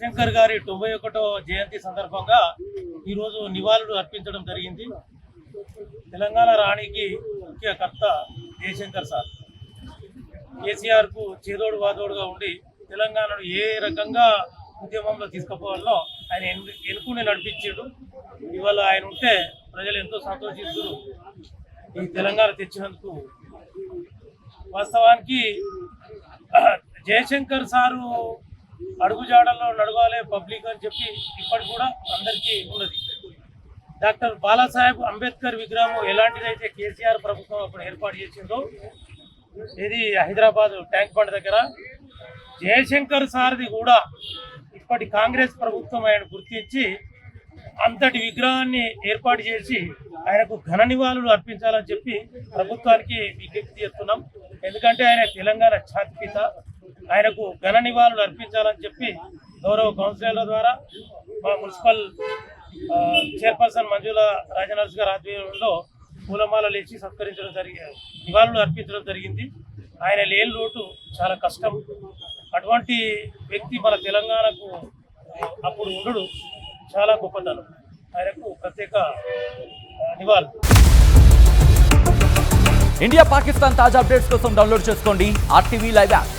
తొంభై ఒకటో జయంతి సందర్భంగా ఈరోజు నివాళులు అర్పించడం జరిగింది. తెలంగాణ రాణికి ముఖ్య కర్త జయశంకర్ సార్. కేసీఆర్కు చేదోడు వాదోడుగా ఉండి తెలంగాణను ఏ రకంగా ఉద్యమంలో తీసుకుపోవాలో ఆయన ఎను- ఎన్నుకుని నడిపించాడు. ఇవాళ ఆయన ఉంటే ప్రజలు ఎంతో సంతోషిస్తున్నారు. ఈ తెలంగాణ తెచ్చినందుకు వాస్తవానికి జయశంకర్ సారు అడుగుజాడల్లో నడవాలి పబ్లిక్ అని చెప్పి ఇప్పటి కూడా అందరికీ ఉన్నది. డాక్టర్ బాలాసాహెబ్ అంబేద్కర్ విగ్రహం ఎలాంటిదైతే కేసీఆర్ ప్రభుత్వం అప్పుడు ఏర్పాటు చేసిందో ఇది హైదరాబాద్ ట్యాంక్ బండ్ దగ్గర. జయశంకర్ సార్ది కూడా ఇప్పటి కాంగ్రెస్ ప్రభుత్వం ఆయన గుర్తించి అంతటి విగ్రహాన్ని ఏర్పాటు చేసి ఆయనకు ఘన నివాళులు అర్పించాలని చెప్పి ప్రభుత్వానికి విజ్ఞప్తి చేస్తున్నాం. ఎందుకంటే ఆయన తెలంగాణ ఛాతిపిత ఆయనకు ఘన నివాళులు అర్పించాలని చెప్పి గౌరవ కౌన్సిలర్ల ద్వారా మా మున్సిపల్ చైర్పర్సన్ మంజుల రాజనర్స్ గారి ఆధ్వర్యంలో పూలమాలలు వేసి సత్కరించడం జరిగింది నివాళులు అర్పించడం జరిగింది. ఆయన లేని లోటు చాలా కష్టం. అటువంటి వ్యక్తి మన తెలంగాణకు అప్పుడు ఉండడు చాలా గొప్పతనం. ఆయనకు ప్రత్యేక నివాళులు. ఇండియా పాకిస్తాన్ తాజా అప్డేట్స్ కోసం డౌన్లోడ్ చేసుకోండి. RTV live app.